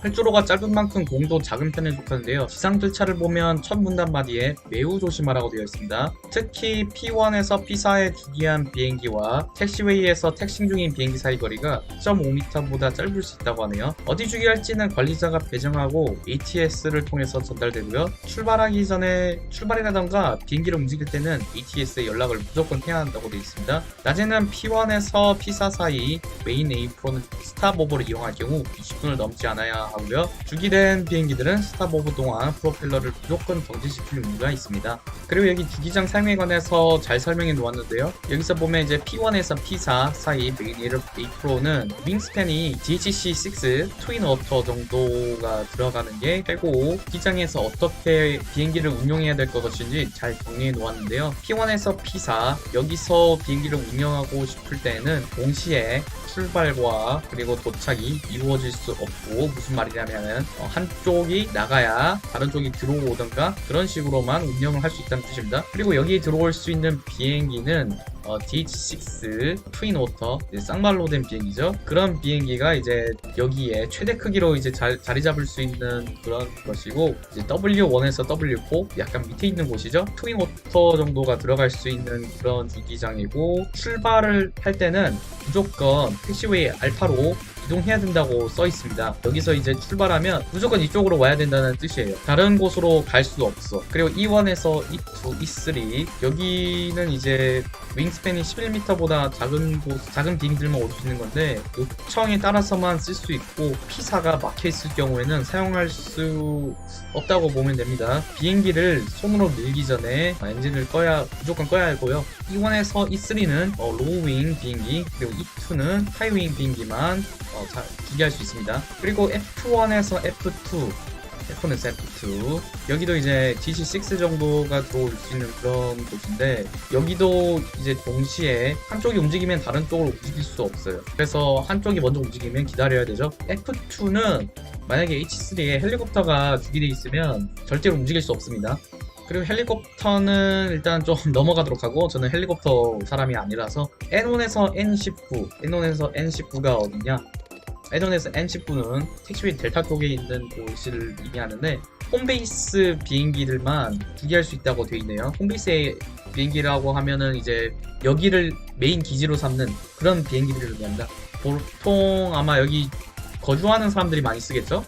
활주로가 짧은 만큼 공도 작은 편에 속하는데요. 지상 절차를 보면 첫 문단마디에 매우 조심하라고 되어 있습니다. 특히 P1에서 P4에 주기한 비행기와 택시웨이에서 택싱 중인 비행기 사이 거리가 1.5m보다 짧을 수 있다고 하네요. 어디 주기할지는 관리자가 배정하고 ATS를 통해서 전달되고요. 출발하기 전에 출발이라던가 비행기를 움직일 때는 ATS에 연락을 무조건 해야 한다고 되어 있습니다. 낮에는 P1에서 P4 사이 메인 에이프로는 스탑오버를 이용할 경우 20분을 넘지 않아야 하고요. 주기된 비행기들은 스탑오버 동안 프로펠러를 무조건 정지시킬 의무가 있습니다. 그리고 여기 주기장 사용에 관해서 잘 설명해 놓았는데요. 여기서 보면 이제 P1에서 P4 사이 메인 에이프로는 윙스팬이 DHC6 트윈 워터 정도가 들어가는 게 최고 기장에서 어떻게 비행기를 운용해야 될 것인지 잘 정리해 놓았는데요. P1에서 P4 여기서 비행기를 운영하고 싶을 때는 동시에 출발과 그리고 도착이 이루어질 수 없고 무슨 말이냐면은 어, 한쪽이 나가야 다른 쪽이 들어오던가 그런 식으로만 운영을 할 수 있다는 뜻입니다. 그리고 여기에 들어올 수 있는 비행기는 어, DH6 트윈 오터 이제 쌍발로 된 비행기죠. 그런 비행기가 이제 여기에 최대 크기로 이제 자, 자리 잡을 수 있는 그런 것이고 이제 W1에서 W4 약간 밑에 있는 곳이죠. 트윈 오터 정도가 들어갈 수 있는 그런 주기장이고 출발을 할 때는 무조건 택시웨이 알파로 이동해야 된다고 써 있습니다. 여기서 이제 출발하면 무조건 이쪽으로 와야 된다는 뜻이에요. 다른 곳으로 갈 수 없어. 그리고 E1에서 E2, E3 여기는 이제 윙스팬이 11m보다 작은 곳, 작은 비행들만 올 수 있는 건데 요청에 따라서만 쓸 수 있고 P4가 막혀 있을 경우에는 사용할 수 없다고 보면 됩니다. 비행기를 손으로 밀기 전에 엔진을 꺼야 무조건 꺼야 하고요. E1에서 E3는 어, 로우윙 비행기 그리고 E2는 하이윙 비행기만 어, 자, 주기할 수 있습니다. 그리고 F1에서 F2 F1에서 F2 여기도 이제 DC6 정도가 들어올 수 있는 그런 곳인데 여기도 이제 동시에 한쪽이 움직이면 다른 쪽으로 움직일 수 없어요. 그래서 한쪽이 먼저 움직이면 기다려야 되죠. F2는 만약에 H3에 헬리콥터가 주기돼 있으면 절대로 움직일 수 없습니다. 그리고 헬리콥터는 일단 좀 넘어가도록 하고 저는 헬리콥터 사람이 아니라서 N1에서 N19, N1에서 N19가 어디냐? N1에서 N19는 택시웨이 델타 쪽에 있는 곳을 의미하는데 홈베이스 비행기들만 주기할 수 있다고 되어 있네요. 홈베이스의 비행기라고 하면은 이제 여기를 메인 기지로 삼는 그런 비행기들을 의미합니다. 보통 아마 여기 거주하는 사람들이 많이 쓰겠죠?